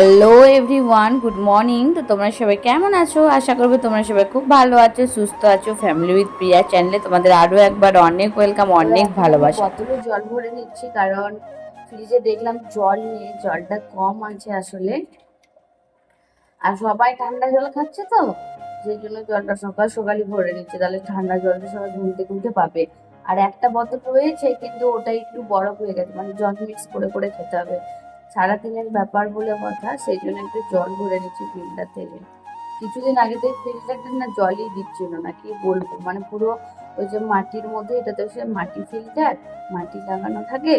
Hello everyone good morning. তো তোমরা সবাই কেমন আছো? আশা করব তোমরা সবাই খুব ভালো আছো সুস্থ আছো। ফ্যামিলি উইথ প্রিয়া চ্যানেলে তোমাদের আরও একবার অনেক ওয়েলকাম অনেক ভালোবাসা। বোতলে জল ভরে নিচ্ছি কারণ ফ্রিজে দেখলাম জল নেই জলটা কম আছে আসলে। আর সবাই ঠান্ডা জল খাচ্ছে তো সেই জন্য জলটা সকাল সকালই ভরে নিচ্ছে। তাহলে ঠান্ডা জলটা সবাই ঘুমতে ঘুমতে পাবে। আর একটা বোতল রয়েছে কিন্তু ওটা একটু বরফ হয়ে গেছে মানে জল মিক্স করে করে খেতে হবে। সারাদিনের ব্যাপার বলে কথা সেই জন্য একটু জল ভরে নিচ্ছি ফিল্টার থেকে কিছুদিন আগে তো ফিল্টারটা না জলই দিচ্ছিল না, কি বলব? মানে পুরো ওই যে মাটির মধ্যে এটা তো সে মাটি ফিল্টার, মাটি লাগানো থাকে,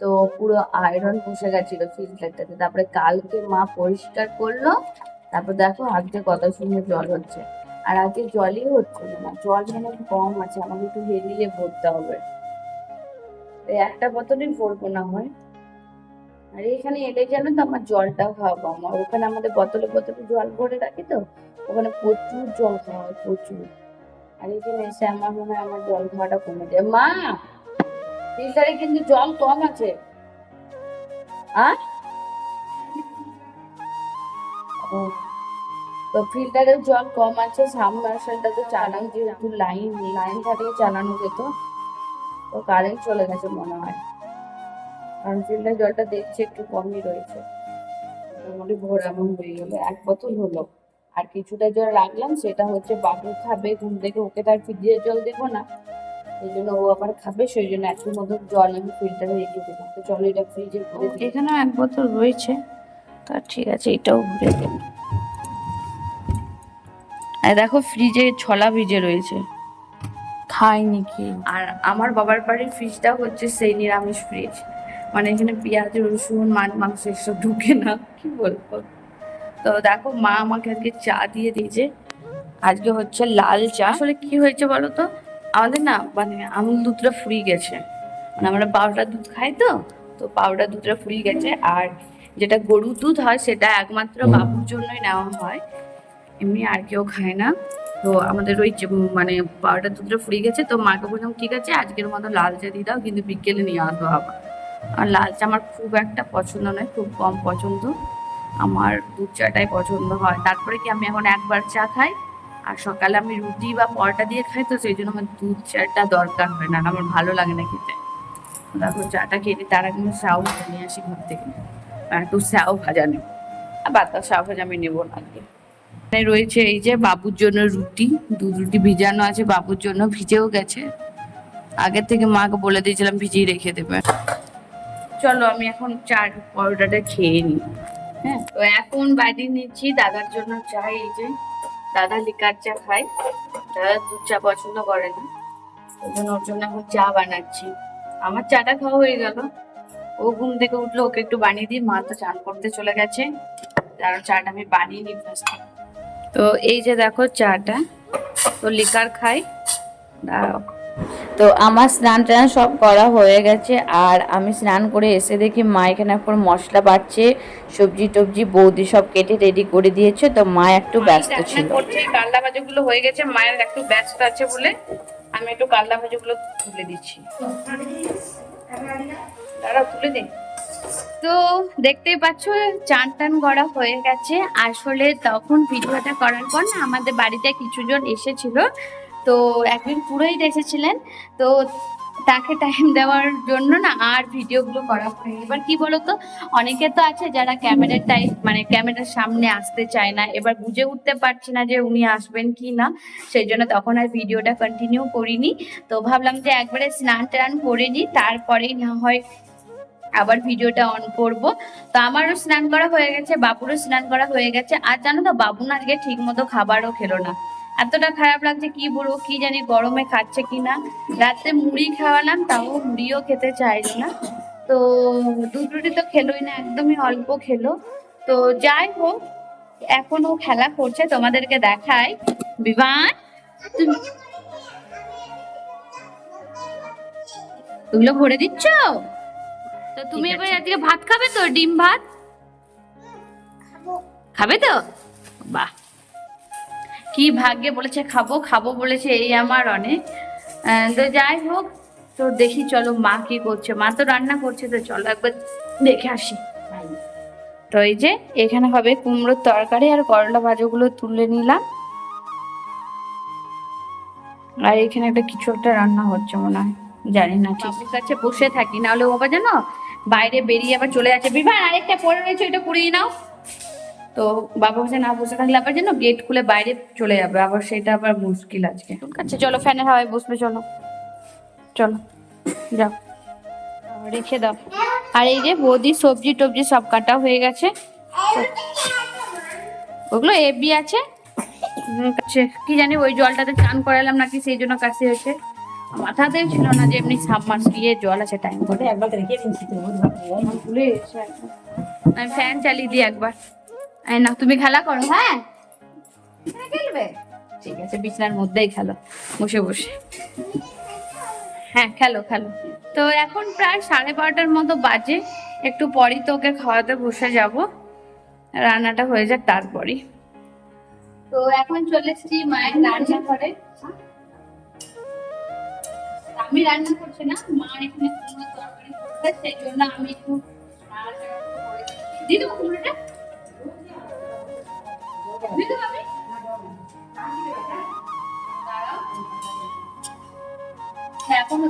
তো পুরো আয়রন বসে গেছিল ফিল্টারটাতে। তারপরে কালকে মা পরিষ্কার করল, তারপর দেখো আজকে কত সুন্দর জল হচ্ছে। আর আজকে জলই হচ্ছে না, জল মানে কম আছে, আমাকে একটু হেলিয়ে ভরতে হবে। একটা বোতলই ভরবো না হয়। আর এখানে এলে জানো তো আমার জলটা খাওয়া কম। হয় ওখানে আমাদের বোতলে বোতলে জল ভরে রাখি তো ওখানে প্রচুর জল খাওয়া হয় প্রচুর। আর এখানে এসে আমার মনে হয় আমার জল খাওয়াটা কমে যায়। মা! ফিল্টারে কিন্তু জল কম আছে। আর ও, তো ফিল্টারেও জল কম আছে সাবমার্শালটা তো চালানো যেহেতু লাইন লাইন থাকলে চালানো যেত তো কারেন্ট চলে গেছে মনে হয়। কারণ ফিল্টার জলটা দেখছি একটু কমই রয়েছে। মোটামুটি ভোর এমন হয়ে গেলো। এক বোতল হলো। আর কিছুটা জল রাখলাম সেটা হচ্ছে বাবু খাবে ঘুম থেকে ওকে তার ফ্রিজের জল দেবো না। সেই জন্য ও আবার খাবে সেই জন্য একটু মতো জল আমি ফিল্টারে রেখে দেবো। তো চলো এটা ফ্রিজে এখানেও এক বোতল রয়েছে। তা ঠিক আছে এটাও ভরে দেব। আর দেখো ফ্রিজে ছলা ভিজে রয়েছে। খাইনি কি? আর আমার বাবার বাড়ির ফ্রিজটা হচ্ছে সেই নিরামিষ ফ্রিজ মানে এখানে পেঁয়াজ, রসুন, মাছ, মাংস এসব ঢুকে না, কি বলব? তো দেখো, মা আমাকে আজকে চা দিয়ে দিয়েছে। আজকে হচ্ছে লাল চা। আসলে কি হয়েছে বলো তো? আমাদের না মানে আমুল দুধটা ফুরিয়ে গেছে। মানে আমরা পাউডার দুধ খাই তো তো পাউডার দুধটা ফুরিয়ে গেছে। আর যেটা গরুর দুধ হয়, সেটা একমাত্র বাবুর জন্যই নেওয়া হয়। এমনি আর কেউ খায় না। তো আমাদের ওই মানে পাউডার দুধটা ফুরিয়ে গেছে। তো মাকে বললাম, ঠিক আছে, আজকের মতো লাল চা দিয়ে দাও, কিন্তু বিকেলে নিয়ে আসব আবার। আর লাল চা আমার খুব একটা পছন্দ নয়, খুব কম পছন্দ। আমার দুধ চাটাই পছন্দ হয়। তারপরে কি আমি এখন একবার চা খাই, আর সকালে আমি রুটি বা পরোটা দিয়ে খাই, তো সেই জন্য আমার দুধ চাটা দরকার হয় না আমার ভালো লাগে না খেতে। দেখো, চাটা খেতে তার আগে স্যাও ভাজা নিয়ে আসি ঘর থেকে। আর একটু স্যাও ভাজা নেব। আর বাতা শাও ভাজা আমি নেব না এখানে রয়েছে এই যে বাবুর জন্য রুটি, দুধ রুটি ভিজানো আছে, বাবুর জন্য ভিজেও গেছে। আগের থেকে মাকে বলে দিয়েছিলাম ভিজিয়ে রেখে দেবে। চলো, আমি এখন চার পরোটাটা খেয়ে নিই। হ্যাঁ তো এখন বাড়ি নিচ্ছি দাদার জন্য চা, এই যে দাদা লিকার চা খায়। দাদা দুধ চা পছন্দ করে না, ওই জন্য ওর জন্য এখন চা বানাচ্ছি। আমার চাটা খাওয়া হয়ে গেল। ও ঘুম থেকে উঠল, ওকে একটু বানিয়ে দিই। মা তো চান করতে চলে গেছে। কারণ চাটা আমি বানিয়ে নিই তো এই যে দেখো চাটা, তো লিকার খাই দাঁড়াও তো আমার স্নান টান সব করা হয়ে গেছে। আর আমি স্নান করে এসে দেখি মা এখানে এখন মশলা বাড়ছে সবজি টবজি বৌদি সব কেটে রেডি করে দিয়েছে। তো মা একটু ব্যস্ত ছিল। করছে কাল্লা ভাজাগুলো হয়ে গেছে মায়ের একটু ব্যস্ত আছে বলে আমি একটু কাল্লা ভাজাগুলো তুলে দিচ্ছি। দাঁড়াও তুলে দিই তো দেখতেই পাচ্ছ চান টান করা হয়ে গেছে। আসলে তখন ভিডিওটা করার পর না আমাদের বাড়িতে কিছুজন এসেছিল। তো একদিন পুরোই এসেছিলেন, তো তাকে টাইম দেওয়ার জন্য না আর ভিডিওগুলো করা হয়নি। এবার কি বলতো, অনেকে তো আছে যারা ক্যামেরার টাইম মানে ক্যামেরার সামনে আসতে চায় না, এবার বুঝে উঠতে পারছি না যে উনি আসবেন কি না, সেই জন্য তখন আর ভিডিওটা কন্টিনিউ করিনি। তো ভাবলাম যে একবারে স্নান টান করে নিই, তারপরেই না হয় আবার ভিডিওটা অন করব। তো আমারও স্নান করা হয়ে গেছে, বাবুরও স্নান করা হয়ে গেছে। আর জানো তো, বাবু না আজকে ঠিক মতো খাবারও খেলো না। এতটা খারাপ লাগছে কি বলব কি জানি গরমে খাচ্ছে কি না রাতে মুড়ি খাওয়ালাম তাও মুড়িও খেতে চাইলো না। তো দুধ রুটি তো খেলোই না একদমই অল্প খেলো। তো যাই হোক এখনও খেলা করছে তোমাদেরকে দেখাই। বিমান তুমি- ওগুলো ভরে দিচ্ছ? তো তুমি এবার আজকে ভাত খাবে তো ডিম ভাত? খাবে তো? বাহ। কি ভাগ্যে বলেছে খাব খাব বলেছে এই আমার অনেক। তো যাই হোক, তো দেখি চলো মা কি করছে। মা তো রান্না করছে, তো চলো একবার দেখে আসি। তো এই যে, এখানে হবে কুমড়োর তরকারি আর করলা ভাজাগুলো তুলে নিলাম। আর এখানে একটা কিছু একটা রান্না হচ্ছে মনে হয়, জানি না ঠিক। কাছে বসে থাকি, নাহলে আবার জানো, বাইরে বেরিয়ে আবার চলে যাচ্ছে। বিমান আরেকটা পরে রয়েছে, ওইটা কুড়িয়ে নাও। তো বাবা কাছে না বসে থাকলে আবার যেন গেট খুলে বাইরে চলে যাবে। আবার সেটা আবার মুশকিল আজকে। আচ্ছা চলো ফ্যানের হাওয়ায় বসবে চলো। চলো যাও। রেখে দাও। আর এই যে বৌদি সবজি টবজি সব কাটা হয়ে গেছে। ওগুলো এবি আছে। কি জানি ওই জলটাতে চান করালাম নাকি সেই জন্য কাশি হয়েছে। মাথাতেও ছিল না যে এমনি সাবমার্স দিয়ে জল আছে টাইম করে। একবার রেখে ভুলে আমি ফ্যান চালিয়ে দিই একবার। না তুমি খেলা করো হ্যাঁ? খেলবে? ঠিক আছে, বিছানার মধ্যেই খেলো, বসে বসে। হ্যাঁ খেলো খেলো। তো এখন প্রায় সাড়ে বারোটার মতো বাজে, একটু পরই তো ওকে খাওয়াতে বসে যাব। রান্নাটা হয়ে যাক তারপরই। তো এখন চলে এসেছি মায়ের রান্না করে আমি রান্না করছি না, মা এখানে তরকারি করছে, সেই জন্য আমি একটু দেবো কুমড়োটা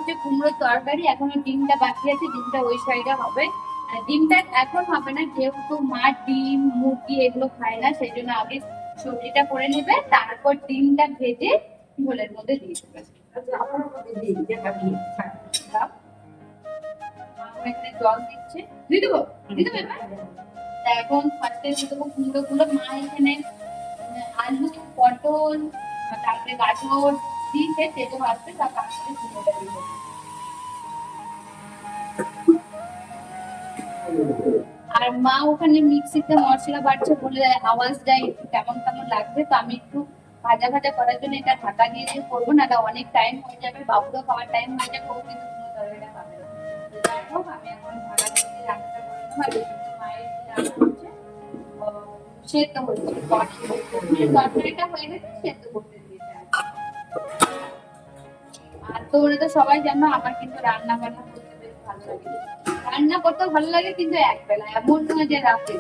হচ্ছে কুমড়োর তরকারি। এখনও ডিমটা বাকি আছে ডিমটা ওই সাইডে হবে। ডিমটা এখন হবে না যেহেতু মা ডিম মুরগি এগুলো খায় না সেই জন্য আগে সবজিটা করে নেবে তারপর ডিমটা ভেজে ঝোলের মধ্যে দিয়ে দেবে। মা এখানে জল দিচ্ছে। দিয়ে দেবো? দিয়ে দেবো এবার? এখন ফার্স্টে দিয়ে দেবো কুমড়ো গুলো মা এখানে আলু পটল তারপরে গাজর আর মা ওখানে মিক্সিতে মশলা বাড়ছে বলে আওয়াজটা একটু কেমন কেমন লাগবে? তো আমি একটু ভাজা ভাজা করার জন্য এটা ঢাকা দিয়ে দিয়ে করব না অনেক টাইম হয়ে যাবে, বাবুরও খাওয়ার টাইম হয়ে যাবে কিন্তু কোনো তরকারিটা খাবে না। এখন সেদ্ধ তরকারিটা হয়ে গেছে, সেদ্ধ করতে। আর তোমরা তো সবাই জানো, আমার কিন্তু রান্না বান্না করতে বেশ ভালো লাগে। রান্না করতে ভালো লাগে কিন্তু এক বেলা এমন নয় যে রাতে।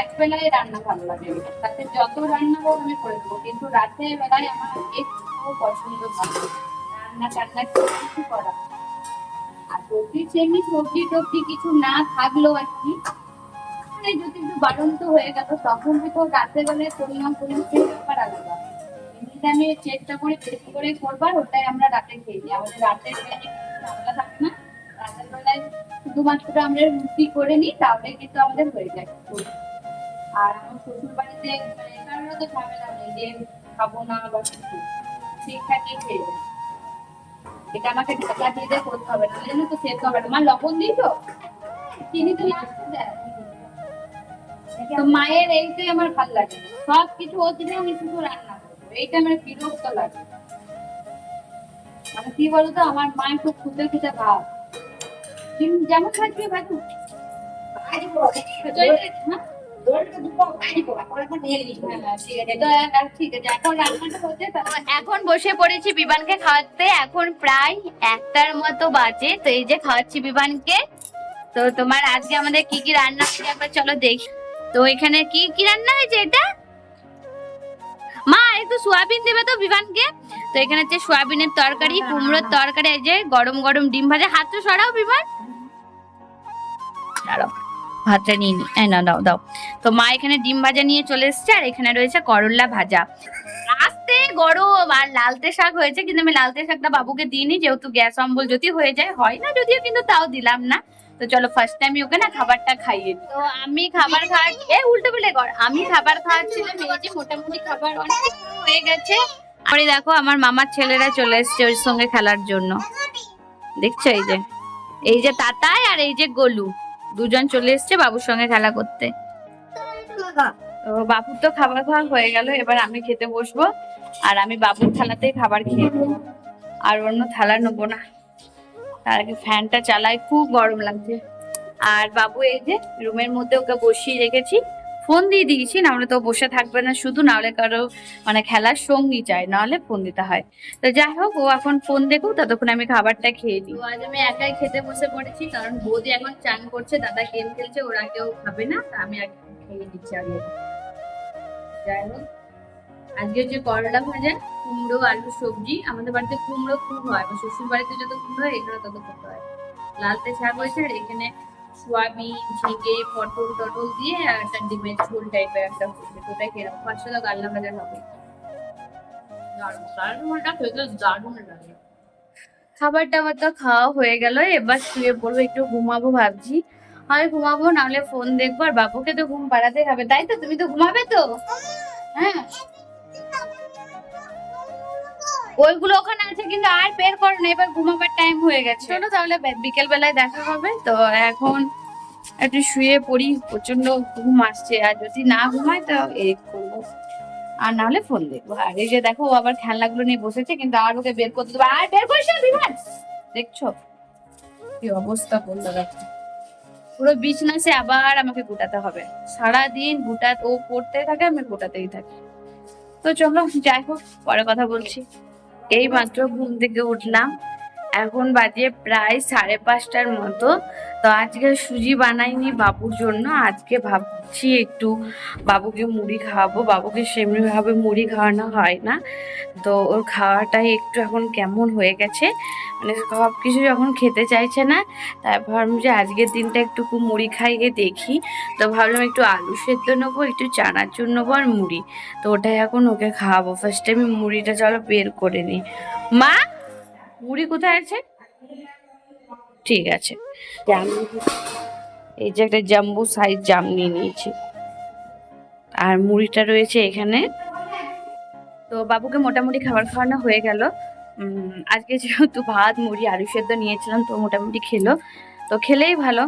এক বেলায় রান্না ভালো লাগে। তাতে যত রান্না হোক আমি করে দেবো, কিন্তু রাতের বেলায় আমার একটু পছন্দ ভালো রান্না টান্না কিছু করা আর যদি সেমনি সবজি টবজি কিছু না থাকল আর কি মানে যদি একটু বাড়ন্ত হয়ে গেল, তখন হয়তো রাতের বেলায় পরিমাণ পরিমাণ ব্যাপার আলাদা। আমি চেষ্টা করি বেশি করে করবার ওটাই আমরা রাতে খেয়ে নিই। আমাদের ঝামেলা থাকে না। রাতের বেলায় শুধুমাত্র আমরা রুটি করে নিই তাহলে কিন্তু আমাদের হয়ে যায় আর আমার শ্বশুর বাড়িতে মানে কারোর তো ঝামেলা নেই যে খাব না বা কিছু। ঠিকঠাকই খেয়ে যায় এটা আমাকে ঢাকা দিয়ে করতে হবে না জানো তো সেদ্ধ হবে না। মা লবণ দিই তো? চিনি তো মায়ের এইটাই আমার ভালো লাগে। সব কিছু ও দিলে আমি শুধু রান্না এইটা আমার বিরক্ত লাগে। মানে কি বলতো আমার মা একটু খুঁজে খুঁজে ভাব। তুমি যেমন ভাবু এখন বসে পড়েছি বিমানকে খাওয়াতে। এখন প্রায় একটার মতো বাজে। তো এই যে খাওয়াচ্ছি বিমানকে তো তোমার আজকে আমাদের কি কি রান্না হয়েছে একবার চলো দেখি। তো এখানে কি কি রান্না হয়েছে এটা? মা একটু সোয়াবিন দেবে তো বিমানকে। তো এখানে হচ্ছে সোয়াবিনের তরকারি, কুমড়োর তরকারি, এই যে গরম গরম ডিম ভাজা। হাতটা সরাও বিমান। দাঁড়াও, ভাতটা নিয়ে নি। না দাও দাও। তো মা এখানে ডিম ভাজা নিয়ে চলে এসেছে, আর এখানে রয়েছে করল্লা ভাজা। আস্তে গরম, আর লালতে শাক হয়েছে, কিন্তু আমি লালতে শাকটা বাবুকে দিইনি, যেহেতু গ্যাস অম্বল যদি হয়ে যায়, হয় না যদিও, কিন্তু তাও দিলাম না। তো চলো ফার্স্ট টাইম ওকে না খাবারটা খাইয়ে। তো আমি খাবার খাওয়াচ্ছি এ উল্টো পাল্টে কর। আমি খাবার খাওয়াচ্ছিলাম এই যে মোটামুটি খাবার অনেক হয়ে গেছে। পরে দেখো আমার মামার ছেলেরা চলে এসেছে ওর সঙ্গে খেলার জন্য। দেখছ এই যে? এই যে তাতাই আর এই যে গোলু। দুজন চলে এসেছে বাবুর সঙ্গে খেলা করতে। তো বাবুর তো খাবার খাওয়া হয়ে গেল এবার আমি খেতে বসবো। আর আমি বাবুর থালাতেই খাবার খেয়ে নেব। আর অন্য থালা নেব না। তার আগে ফ্যানটা চালায় খুব গরম লাগছে। আর বাবু, এই যে রুমের মধ্যে ওকে বসিয়ে রেখেছি, ফোন দিয়ে দিয়েছি নাহলে তো বসে থাকবে না শুধু নাহলে কারও মানে খেলার সঙ্গী চাই নাহলে ফোন দিতে হয়। তো যাই হোক, ও এখন ফোন দেখুক, ততক্ষণ আমি খাবারটা খেয়ে দিই আজ আমি একাই খেতে বসে পড়েছি, কারণ বৌদি এখন চান করছে, দাদা গেম খেলছে, ওরা কেউ খাবে না, তা আমি আগে খেয়ে দিচ্ছি আগে। যাই হোক, আজকে হচ্ছে করলা ভাজা। কুমড়ো আলু সবজি। আমাদের বাড়িতে কুমড়ো খুব হয় আমার শ্বশুর বাড়িতে যত কুমড়ো হয় এখানে তত কুমড়ো হয়। লালতে শাক হয়েছে আর এখানে সোয়াবিন ঝিঙে পটল টটল দিয়ে আর একটা ডিমের ঝোল টাইপের একটা হয়েছে। তো ওটা কীরকম পাঁচ সাথে গাল্লা ভাজা হবে। খাবার টাবার তো খাওয়া হয়ে গেল এবার শুয়ে পড়ব একটু ঘুমাবো ভাবছি। হয় ঘুমাবো নাহলে ফোন দেখব আর বাবুকে তো ঘুম পাড়াতে হবে। তাই তো? তুমি তো ঘুমাবে তো? হ্যাঁ। ওইগুলো ওখানে আছে, কিন্তু আর বের করো না এবার ঘুমাবার টাইম হয়ে গেছে। চলো তাহলে বিকেল বেলায় দেখা হবে। তো এখন একটু শুয়ে পড়ি প্রচণ্ড ঘুম আসছে। আর যদি না ঘুমায়, তো এই করব। আর না হলে ফোন দেখব। আর এই যে দেখো আবার খেলনাগুলো নিয়ে বসেছে, কিন্তু আর ওকে বের করতে দেবো। আর বের করিস বিমান! দেখছ? কি অবস্থা করল দেখো। পুরো বিছনাসে আবার আমাকে গোটাতে হবে। সারাদিন গোটা ও পড়তে থাকে, আমি গোটাতেই থাকি। তো চলো, যাই হোক, পরে কথা বলছি। এই মাত্র ঘুম থেকে উঠলাম। এখন বাজে প্রায় সাড়ে পাঁচটার মতো। তো আজকে সুজি বানাইনি বাবুর জন্য। আজকে ভাবছি একটু বাবুকে মুড়ি খাওয়াবো। বাবুকে সেমনিভাবে মুড়ি খাওয়ানো হয় না। তো ওর খাওয়াটাই একটু এখন কেমন হয়ে গেছে। মানে সব কিছু যখন খেতে চাইছে না, তাই ভাবলাম যে আজকের দিনটা একটু মুড়ি খাইয়ে দেখি। তো ভাবলাম একটু আলু সেদ্ধ নেব, একটু চানাচুর নেব আর মুড়ি। তো ওটাই এখন ওকে খাওয়াবো। ফার্স্টে আমি মুড়িটা চলো বের করে নিই। মা, মুড়ি কোথায় আছে? ঠিক আছে। এই যে একটা জাম্বু সাইজ জাম নিয়ে নিয়েছি। আর মুড়িটা রয়েছে এখানে। তো বাবুকে মোটামুটি খাবার খাওয়ানো হয়ে গেল। আজকে যেহেতু ভাত, মুড়ি, আলু সেদ্ধ নিয়েছিলাম, তো মোটামুটি খেলো। তো খেলেই ভালো।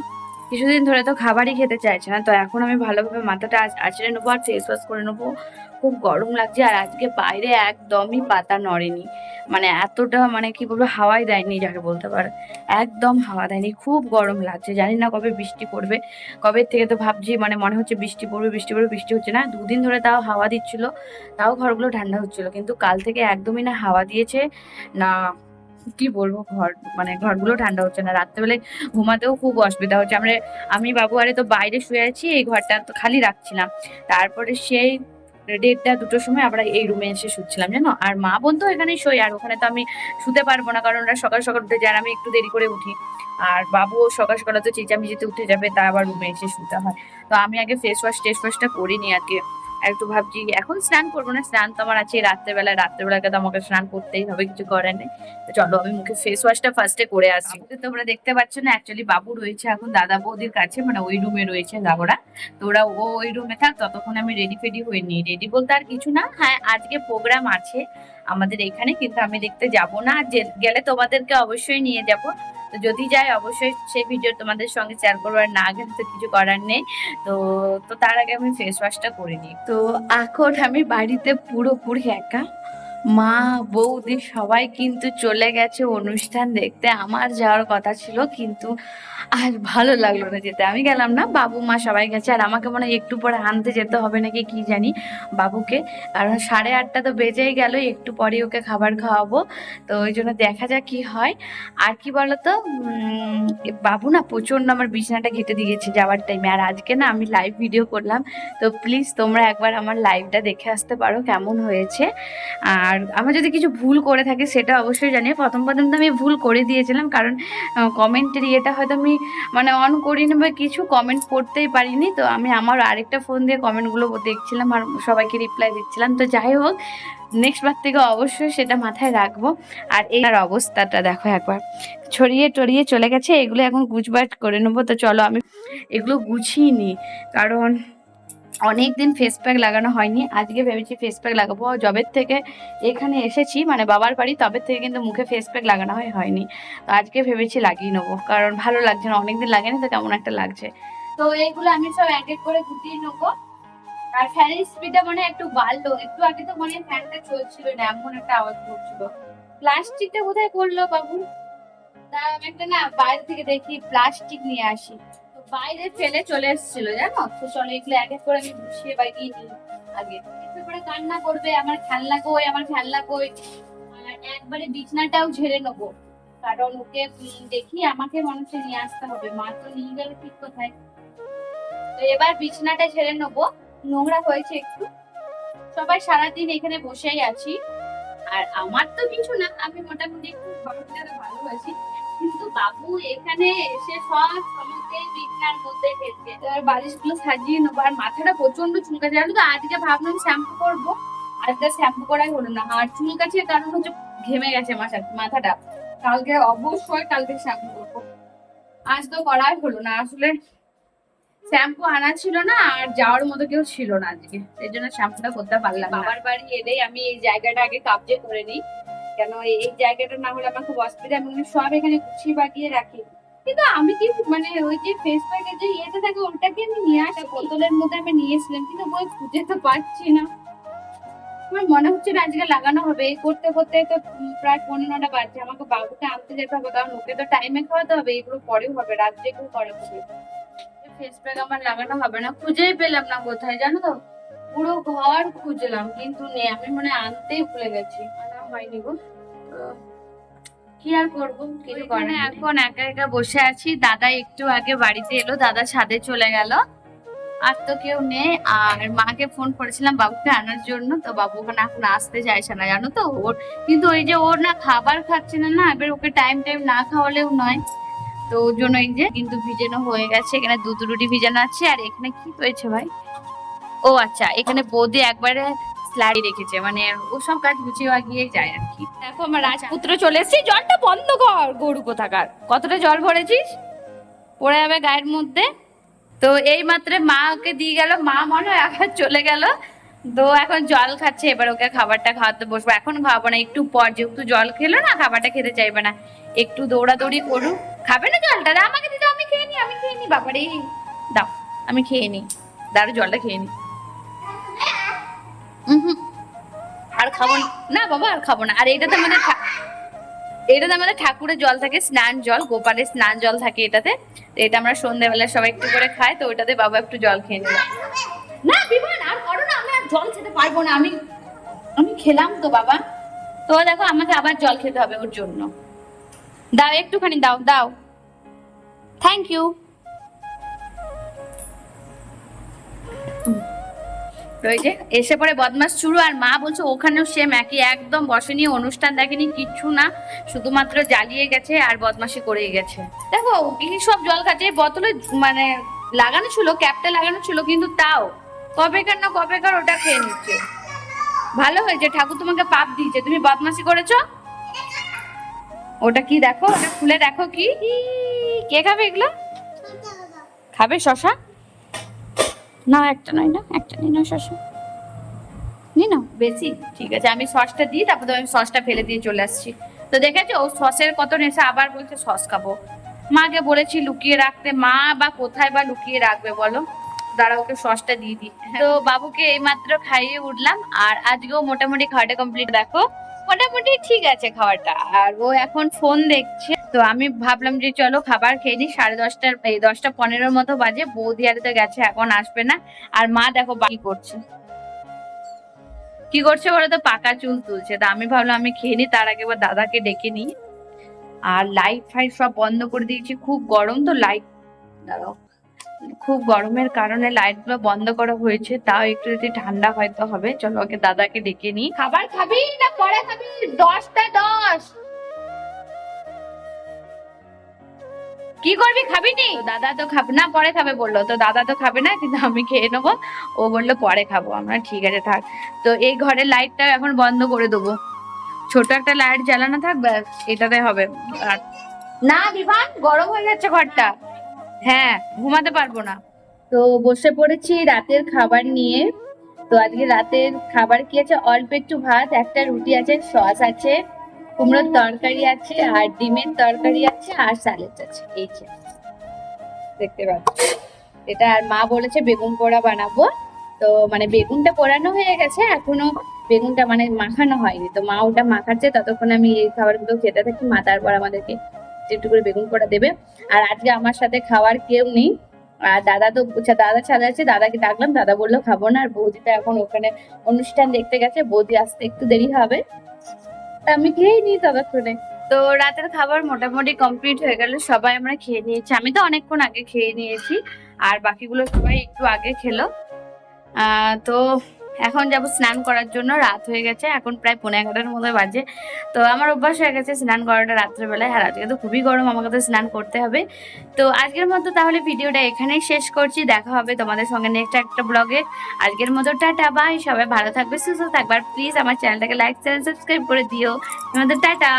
কিছুদিন ধরে তো খাবারই খেতে চাইছে না, তো এখন আমি ভালোভাবে মাথাটা আঁচ- আঁচড়ে নেব আর ফেস ওয়াশ করে নেব। খুব গরম লাগছে আর আজকে বাইরে একদমই পাতা নড়েনি। মানে এতটা মানে কি বলব, হাওয়াই দেয়নি যাকে বলতে পারে। একদম হাওয়া দেয়নি, খুব গরম লাগছে। জানি না কবে বৃষ্টি পড়বে। কবে থেকে তো ভাবছি মানে মনে হচ্ছে বৃষ্টি পড়বে বৃষ্টি পড়বে, বৃষ্টি হচ্ছে না। দুদিন ধরে তাও হাওয়া দিচ্ছিল, তাও ঘরগুলো ঠান্ডা হচ্ছিল। কিন্তু কাল থেকে একদমই না হাওয়া দিয়েছে, না কি বলব, ঘর মানে ঘরগুলো ঠান্ডা হচ্ছে না। রাত্রেবেলায় ঘুমাতেও খুব অসুবিধা হচ্ছে। আমরা, আমি বাবু আরে তো বাইরে শুয়ে আছি, এই ঘরটা তো খালি রাখছিলাম। তারপরে সেই দেড়টা, দুটোর সময় আমরা এই রুমে এসে শুচ্ছিলাম, জানো? আর মা বোন তো এখানেই শোয়, আর ওখানে তো আমি শুতে পারব না, কারণ ওরা সকাল সকাল উঠে যায় আমি একটু দেরি করে উঠি। আর বাবুও সকাল সকাল তো চেঁচামেচিতে উঠে যাবে, তা আবার রুমে এসে শুতে হয়। তো আমি আগে ফেস ওয়াশ টেস ওয়াশটা করিনি আর একটু ভাবছি, এখন স্নান করব না, স্নান তো আমার আছে রাত্রেবেলা রাত্রেবেলাকে তো আমাকে স্নান করতেই হবে, কিছু করার নেই। তো চলো আমি মুখে ফেস ওয়াশটা ফার্স্টে করে আসি। তোমরা দেখতে পাচ্ছ না অ্যাকচুয়ালি বাবু রয়েছে এখন, দাদা বৌদির কাছে মানে ওই রুমে রয়েছে দাবরা তো ওরা, ও ওই রুমে থাক, ততক্ষণ আমি রেডি ফেডি হয়ে নিই। রেডি বলতে আর কিছু না হ্যাঁ আজকে প্রোগ্রাম আছে আমাদের এখানে, কিন্তু আমি দেখতে যাব না। গেলে তোমাদেরকে অবশ্যই নিয়ে যাব। তো যদি যায়, অবশ্যই সেই ভিডিও তোমাদের সঙ্গে শেয়ার করব। আর না গেলে তো কিছু করার নেই। তো তো তার আগে আমি ফেস ওয়াশটা করে নিই। তো এখন আমি বাড়িতে পুরোপুরি একা। মা, বৌদি সবাই কিন্তু চলে গেছে অনুষ্ঠান দেখতে। আমার যাওয়ার কথা ছিল কিন্তু আর ভালো লাগল না যেতে। আমি গেলাম না, বাবু, মা সবাই গেছে। আর আমাকে মনে হয় একটু পরে আনতে যেতে হবে নাকি কি জানি বাবুকে। কারণ সাড়ে আটটা তো বেজেই গেল, একটু পরে ওকে খাবার খাওয়াবো। তো ওই জন্য দেখা যাক কি হয়। আর কি বলতো বাবু না প্রচণ্ড আমার বিছানাটা ঘেটে দিয়েছে যাওয়ার টাইমে আর আজকে না আমি লাইভ ভিডিও করলাম। তো প্লিজ তোমরা একবার আমার লাইভটা দেখে আসতে পারো, কেমন হয়েছে। আর আমার যদি কিছু ভুল করে থাকে, সেটা অবশ্যই জানিয়ে প্রথম প্রথম তো আমি ভুল করে দিয়েছিলাম, কারণ কমেন্টের ইয়েটা হয়তো আমি মানে অন করিনি বা কিছু কমেন্ট পড়তেই পারিনি। তো আমি আমার আরেকটা ফোন দিয়ে কমেন্টগুলো দেখছিলাম আর সবাইকে রিপ্লাই দিচ্ছিলাম। তো যাই হোক নেক্সট বার থেকে অবশ্যই সেটা মাথায় রাখব। আর এই আর অবস্থাটা দেখো একবার। ছড়িয়ে টড়িয়ে চলে গেছে, এগুলো এখন গুজবাট করে নেব। তো চলো আমি এগুলো গুছিয়ে নিই, কারণ অনেক দিন ফেস প্যাক লাগানো হয়নি। আজকে ভেবেছি ফেস প্যাক লাগাবো। জবের থেকে এখানে এসেছি মানে বাবার বাড়ি, তবে থেকে কিন্তু মুখে ফেস প্যাক লাগানো হয়, হয়নি। তো আজকে ভেবেছি লাগিয়ে নেব, কারণ ভালো লাগছে না। অনেকদিন লাগেনি, তো কেমন একটা লাগছে। তো এইগুলো আমি সব এক এক করে গুটিয়ে নেব। আর ফ্যানের স্পিডটা মানে একটু বাড়লো। একটু আগে তো মানে ফ্যানটা চলছিল না, এমন একটা আওয়াজ করছিল। প্লাস্টিকটা কোথায় করল বাবু। তা আমি একটা না বাইরে থেকে দেখি প্লাস্টিক নিয়ে আসি। বাইরে ফেলে চলে এসেছিল, জানো? তো চলো এগুলো এক এক করে আমি গুছিয়ে বাগিয়ে নিই আগে। একটু করে কান্না করবে, আমার খেলনা কই, আমার খেলনা কই? একবারে বিছনাটাও ঝেড়ে নেব। কারণ ওকে দেখি আমাকে মানুষে নিয়ে আসতে হবে। মা তো নিয়ে গেল ঠিক কোথায়। তো এবার বিছনাটা ঝেড়ে নেব। নোংরা হয়েছে একটু। সবাই সারাদিন এখানে বসেই আছি। আর আমার তো কিছু না, আমি মোটামুটি একটু ঘরটা ভালোবাসি। কিন্তু বাবু এখানে এসে সব সমস্ত বিছনার মধ্যে ফেলছে এবার বালিশগুলো সাজিয়ে নেব। আর মাথাটা প্রচণ্ড চুলকাছে জানো তো, আজকে ভাবলাম শ্যাম্পু করব। আজকে শ্যাম্পু করাই হলো না। আর চুলকাছে কারণ হচ্ছে ঘেমে গেছে মাথা মাথাটা। কালকে অবশ্যই কালকে শ্যাম্পু করব। আজ তো করাই হলো না। আসলে শ্যাম্পু আনা ছিল না, আর যাওয়ার মতো কেউ ছিল না আজকে। এই জন্য শ্যাম্পুটা করতে পারলাম। বাবার বাড়ি এলেই আমি এই জায়গাটা আগে কাবজে করে নিই। কেন? এই জায়গাটা না হলে আমার খুব অসুবিধা আমি সব এখানে গুছিয়ে বাগিয়ে রাখি। কিন্তু আমি কি মানে ওই যে ফেস প্যাকের যে ইয়েটা থাকে ওটাকে আমি নিয়ে আসা? বোতলের মধ্যে আমি নিয়েছিলাম, কিন্তু ওই খুঁজে তো পাচ্ছি না। আমার মনে হচ্ছে না আজকে লাগানো হবে। এই করতে করতে তো প্রায় বাজছে। আমাকে বাবুকে আনতে যেতে হবে, কারণ ওকে তো টাইমে খাওয়াতে হবে। এগুলো পরেও হবে রাত জেগেও করে হবে। আমার লাগানো হবে না। খুঁজেই পেলাম না কোথায়, জানো তো? পুরো ঘর খুঁজলাম, কিন্তু নেই। আমি মনে আনতেই ভুলে গেছি। হয়নি গো। কি আর করব কিছু নেই। এখন একা একা বসে আছি। দাদা একটু আগে বাড়িতে এলো দাদা ছাদে চলে গেল। আর তো কেউ নেই। আর মাকে ফোন করেছিলাম বাবুকে আনার জন্য। তো বাবু ওখানে এখন আসতে চাইছে না জানো তো? ওর কিন্তু ওই যে ওর না খাবার খাচ্ছে না না এবার ওকে টাইম টাইম না খাওয়ালেও নয়। তো ওর জন্য এই যে কিন্তু ভিজানো হয়ে গেছে। এখানে দুধ রুটি ভিজানো আছে। আর এখানে কি হয়েছে ভাই? ও আচ্ছা এখানে বৌদি একবারে স্লাইড রেখেছে মানে ও সব কাজ গুছিয়ে গিয়ে যায় আর কি। দেখো আমার রাজপুত্র চলে এসেছে, জলটা বন্ধ কর। গরু কোথাকার? কতটা জল ভরেছিস? পড়ে যাবে গায়ের মধ্যে। তো এই মাত্র মা ওকে দিয়ে গেল, মা মনে হয় আবার চলে গেল। তো এখন জল খাচ্ছে, এবার ওকে খাবারটা খাওয়াতে বসবো। এখন খাওয়াবো না, একটু পর। যেহেতু জল খেলো না, খাবারটা খেতে চাইবে না। একটু দৌড়াদৌড়ি করুক। খাবে না জলটা? আমাকে দিতে আমি খেয়ে নি, আমি খেয়ে নি, বাবারে। দাও, আমি খেয়ে নি। দাঁড়ো জলটা খেয়ে নি। আর খাব না। বাবা, আর খাব না। আর এইটাতে আমাদের এটাতে আমাদের ঠাকুরের জল থাকে, স্নান জল, গোপালের স্নান জল থাকে এটাতে। এটা আমরা সন্ধ্যেবেলা সবাই একটু করে খাই, তো ওটাতে বাবা একটু জল খেয়ে নিল না, বিমান, আর করো না, আমি আর জল খেতে পারব না। আমি আমি খেলাম তো বাবা। তো দেখো, আমাকে আবার জল খেতে হবে ওর জন্য। দাও, একটুখানি দাও দাও। থ্যাংক ইউ তো যে এসে পরে বদমাস শুরু, আর মা বলছে ওখানেও সেম একই, একদম বসেনি, অনুষ্ঠান দেখেনি, কিচ্ছু না, শুধুমাত্র জ্বালিয়ে গেছে আর বদমাশি করেই গেছে। দেখো কি সব জল খাচ্ছে বোতলে মানে লাগানো ছিল, ক্যাপটা লাগানো ছিল, কিন্তু তাও, কবেকার না কবেকার ওটা খেয়ে নিচ্ছে। ভালো হয়েছে, ঠাকুর তোমাকে পাপ দিয়েছে, তুমি বদমাশি করেছ? ওটা কি দেখো, ওটা খুলে দেখো কি? কে খাবে এগুলো? খাবে শশা? না একটা নয় না একটা নিই না শশা নি না বেশি? ঠিক আছে, আমি সসটা দিই, তারপর আমি সসটা ফেলে দিয়ে চলে আসছি। তো দেখেছ, ও সসের কত নেশা, আবার বলছে সস খাব। মাকে বলেছি লুকিয়ে রাখতে, মা বা কোথায় বা লুকিয়ে রাখবে বলো? দাঁড়া, ওকে সসটা দিয়ে দিই। তো বাবুকে এইমাত্র খাইয়ে উঠলাম, আর আজকেও মোটামুটি খাওয়াটা কমপ্লিট দেখো মোটামুটি ঠিক আছে খাওয়াটা আর ও এখন ফোন দেখছে। তো আমি ভাবলাম যে চলো খাবার খেয়ে নিই। সাড়ে দশটার এই দশটা পনেরোর মতো বাজে। বৌদি আর তো গেছে, এখন আসবে না। আর মা দেখো বাকি করছে। কি করছে বলো তো? পাকা চুল তুলছে। তা আমি ভাবলাম আমি খেয়ে নিই। তার আগে এবার দাদাকে ডেকে নিই। আর লাইট ফাইট সব বন্ধ করে দিয়েছি। খুব গরম তো লাইট দাঁড়াও। খুব গরমের কারণে লাইটগুলো বন্ধ করা হয়েছে, তাও একটু যদি ঠান্ডা হয়তো হবে। চলো ওকে দাদাকে ডেকে নিই। খাবার খাবি না পরে খাবি? দশটা দশ। কি করবি খাবি নি? দাদা তো খাবে, না পরে খাবে বলল। তো দাদা তো খাবে না, কিন্তু আমি খেয়ে নেব। ও বলল পরে খাব। আমরা ঠিক আছে, থাক। তো এই ঘরের লাইটটা এখন বন্ধ করে দেবো। ছোট একটা লাইট জ্বালানো থাক, ব্যাস, এটাতে হবে। আর না বিমান গরম হয়ে যাচ্ছে ঘরটা। হ্যাঁ ঘুমাতে পারব না। তো বসে পড়েছি রাতের খাবার নিয়ে। তো আজকে রাতের খাবার কি আছে? অল্প একটু ভাত, একটা রুটি আছে, সস আছে, কুমড়োর তরকারি আছে, আর ডিমের তরকারি আছে, আর স্যালাড আছে। এই যে। দেখতে পাচ্ছি? এটা আর মা বলেছে বেগুন পোড়া বানাবো। তো মানে বেগুনটা পোড়ানো হয়ে গেছে, এখনও বেগুনটা মানে মাখানো হয়নি। তো মা ওটা মাখাচ্ছে, ততক্ষণ আমি এই খাবারগুলো খেতে থাকি, মা তারপর আমাদেরকে একটু করে বেগুন পোড়া দেবে। আর আজকে আমার সাথে খাওয়ার কেউ নেই। আর দাদা তো আচ্ছা, দাদা ছাড়া আছে দাদাকে ডাকলাম দাদা বলল খাব না। আর বৌদিটা এখন ওখানে অনুষ্ঠান দেখতে গেছে বৌদি আসতে একটু দেরি হবে। আমি খেয়েই নিই ততক্ষণে। তো রাতের খাবার মোটামুটি কমপ্লিট হয়ে গেল সবাই আমরা খেয়ে নিয়েছি। আমি তো অনেকক্ষণ আগে খেয়ে নিয়েছি আর বাকিগুলো সবাই একটু আগে খেলো। আহ, তো এখন যাব স্নান করার জন্য, রাত হয়ে গেছে, এখন প্রায় পনেরো এগারোটার মতো বাজে। তো আমার অভ্যাস হয়ে গেছে স্নান করাটা রাত্রেবেলায়, আর আজকে তো খুবই গরম, আমাকে তো স্নান করতে হবে। তো আজকের মতো তাহলে ভিডিওটা এখানেই শেষ করছি, দেখা হবে তোমাদের সঙ্গে নেক্সট একটা ব্লগে আজকের মতো টাটা বাই সবাই ভালো থাকবে, সুস্থ থাকবে, আর প্লিজ আমার চ্যানেলটাকে লাইক চ্যানেল সাবস্ক্রাইব করে দিও। তোমাদের টাটা।